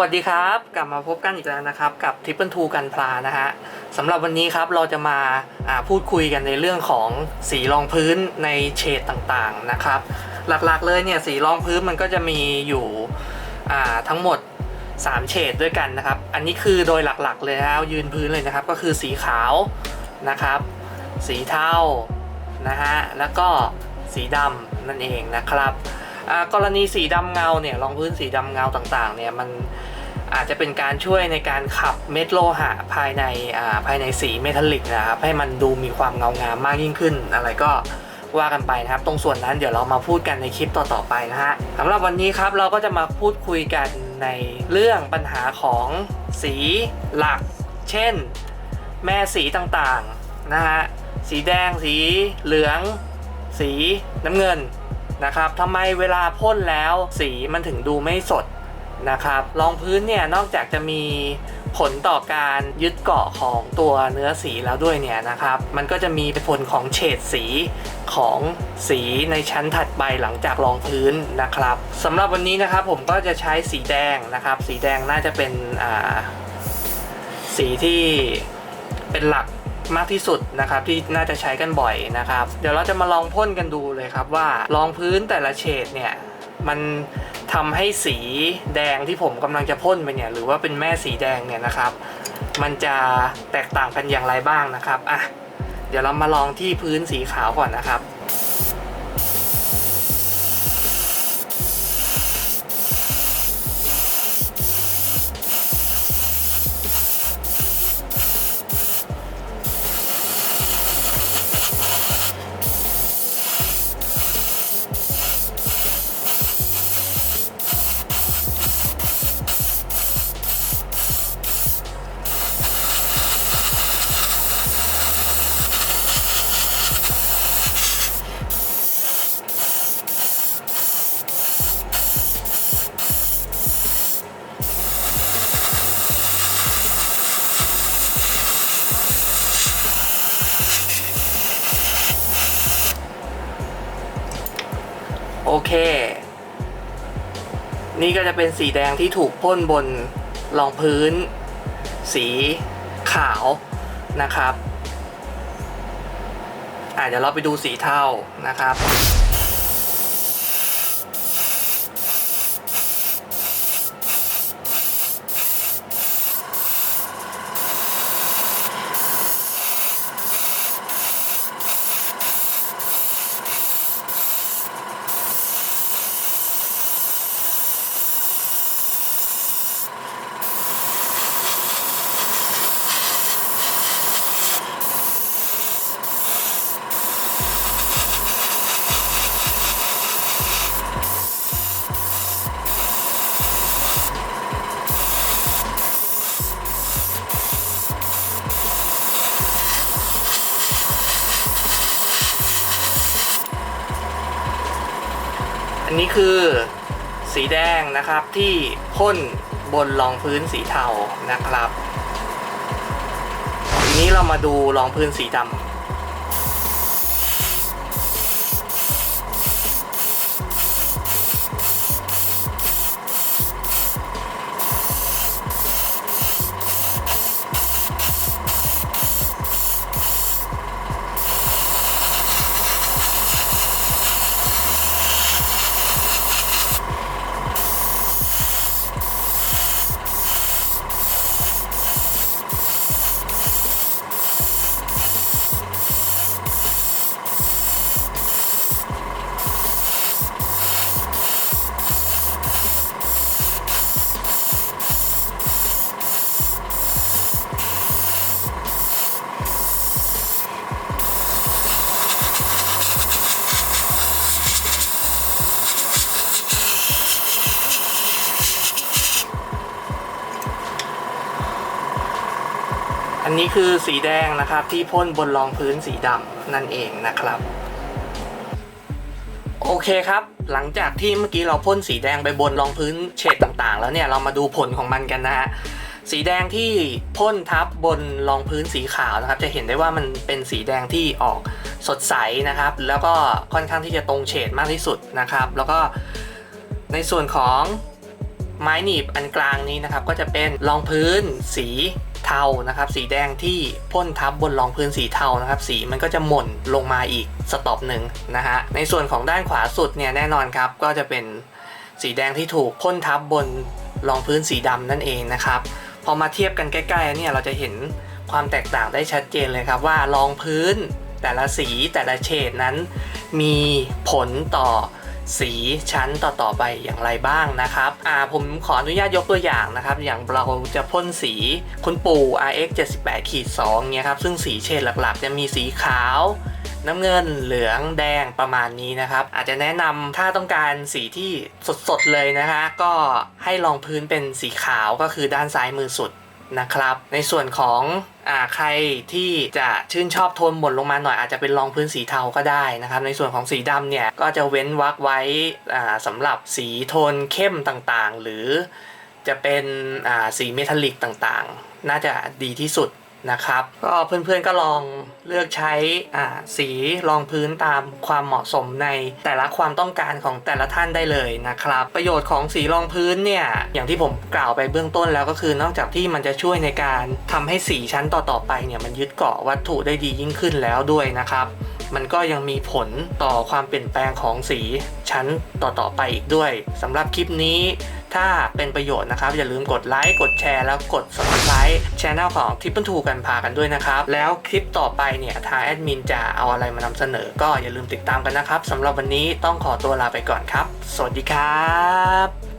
วัสดีครับ กลับมาพบกันอีกแล้วนะครับ กับทริปเปิลทูกันพลานะฮะสำหรับวันนี้ครับเราจะมาาพูดคุยกันในเรื่องของสีรองพื้นในเฉดต่างๆนะครับ หลักๆเลยเนี่ยสีรองพื้นมันก็จะมีอยู่ทั้งหมด 3 เฉดด้วยกันนะครับ อันนี้คือโดยหลักๆเลยแล้วยืนพื้นเลยนะครับ ก็คือสีขาวนะครับ สีเทานะฮะแล้วก็สีดำนั่นเองนะครับ กรณีสีดำเงาเนี่ยรองพื้นสีดำเงาต่างๆเนี่ยมันอาจจะเป็นการช่วยในการขับเม็ดโลหะภายในาภายในสีเมทัลลิกนะครับให้มันดูมีความเงางามมากยิ่งขึ้น อะไรก็ว่ากันไปนะครับ ตรงส่วนนั้นเดี๋ยวเรามาพูดกันในคลิปต่อๆไปนะฮะสำหรับวันนี้ครับเราก็จะมาพูดคุยกันในเรื่องปัญหาของสีหลัก เช่น แม่สีต่างๆนะฮะสีแดงสีเหลือง สีน้ำเงิน นะครับทำไมเวลาพ่นแล้วสีมันถึงดูไม่สดนะครับรองพื้นเนี่ยนอกจากจะมีผลต่อการยึดเกาะของตัวเนื้อสีแล้วด้วยเนี่ยนะครับ มันก็จะมีผลของเฉดสีของสีในชั้นถัดไปหลังจากรองพื้นนะครับสำหรับวันนี้นะครับผมก็จะใช้สีแดงนะครับ สีแดงน่าจะเป็นสีที่เป็นหลัก มากที่สุดนะครับที่น่าจะใช้กันบ่อยนะครับ เดี๋ยวเราจะมาลองพ่นกันดูเลยครับว่ารองพื้นแต่ละเฉดเนี่ยมันทำให้สีแดงที่ผมกำลังจะพ่นไปเนี่ยหรือว่าเป็นแม่สีแดงเนี่ยนะครับ มันจะแตกต่างกันอย่างไรบ้างนะครับอะเดี๋ยวเรามาลองที่พื้นสีขาวก่อนนะครับ อเค นี่ก็จะเป็นสีแดงที่ถูกพ่นบนรองพื้น สีขาวนะครับอะเดี๋ยวเราไปดูสีเทานะครับ นนี้คือสีแดงนะครับที่พ่นบนรองพื้นสีเทานะครับ ทีนี้เรามาดูรองพื้นสีดำ นี้คือสีแดงนะครับที่พ่นบนรองพื้นสีดำนั่นเองนะครับ โอเคครับ หลังจากที่เมื่อกี้เราพ่นสีแดงไปบนรองพื้นเฉดต่างๆ แล้วเนี่ยเรามาดูผลของมันกันนะฮะสีแดงที่พ่นทับบนรองพื้นสีขาวนะครับ จะเห็นได้ว่ามันเป็นสีแดงที่ออกสดใสนะครับ แล้วก็ค่อนข้างที่จะตรงเฉดมากที่สุดนะครับ แล้วก็ในส่วนของไม้หนีบอันกลางนี้นะครับ ก็จะเป็นรองพื้นสีานะครับ สีแดงที่พ่นทับบนรองพื้นสีเทานะครับ สีมันก็จะหม่นลงมาอีกสต็อปหนึ่งนะฮะ ในส่วนของด้านขวาสุดเนี่ยแน่นอนครับ ก็จะเป็นสีแดงที่ถูกพ่นทับบนรองพื้นสีดำนั่นเองนะครับ พอมาเทียบกันใกล้ๆเนี่ยเราจะเห็นความแตกต่างได้ชัดเจนเลยครับว่ารองพื้นแต่ละสีแต่ละเฉดนั้น มีผลต่อ สีชั้นต่อๆไปอย่างไรบ้างนะครับอ่าผมขออนุญาตยกตัวอย่างนะครับ อย่างเราจะพ่นสีคุณปู่ RX 78ขีด2เนี่ยครับซึ่งสีเฉดหลักๆ จะมีสีขาวน้ำเงินเหลืองแดงประมาณนี้นะครับ อาจจะแนะนำถ้าต้องการสีที่สดๆเลยนะคะ ก็ให้รองพื้นเป็นสีขาวก็คือด้านซ้ายมือสุด นะครับ ในส่วนของอ่าใครที่จะชื่นชอบโทนหม่นลงมาหน่อยอาจจะเป็นรองพื้นสีเทาก็ได้นะครับ ในส่วนของสีดำเนี่ยก็จะเว้นวักไว้อ่าสำหรับสีโทนเข้มต่างๆ หรือจะเป็นอ่าสีเมทัลลิกต่างๆ น่าจะดีที่สุด นะครับ ก็เพื่อนๆก็ลองเลือกใช้สีรองพื้นตามความเหมาะสมในแต่ละความต้องการของแต่ละท่านได้เลยนะครับ ประโยชน์ของสีรองพื้นเนี่ยอย่างที่ผมกล่าวไปเบื้องต้นแล้วก็คือนอกจากที่มันจะช่วยในการทำให้สีชั้นต่อๆไปเนี่ยมันยึดเกาะวัตถุได้ดียิ่งขึ้นแล้วด้วยนะครับมันก็ยังมีผลต่อความเปลี่ยนแปลงของสีชั้นต่อๆไปอีกด้วยสำหรับคลิปนี้ ถ้าเป็นประโยชน์นะครับ อย่าลืมกดไลค์กดแชร์แล้วกด subscribe ช anel ของ Triple Two กันพากันด้วยนะครับ แล้วคลิปต่อไปเนี่ยทางแอดมินจะเอาอะไรมานำเสนอ ก็อย่าลืมติดตามกันนะครับสำหรับวันนี้ต้องขอตัวลาไปก่อนครับ สวัสดีครับ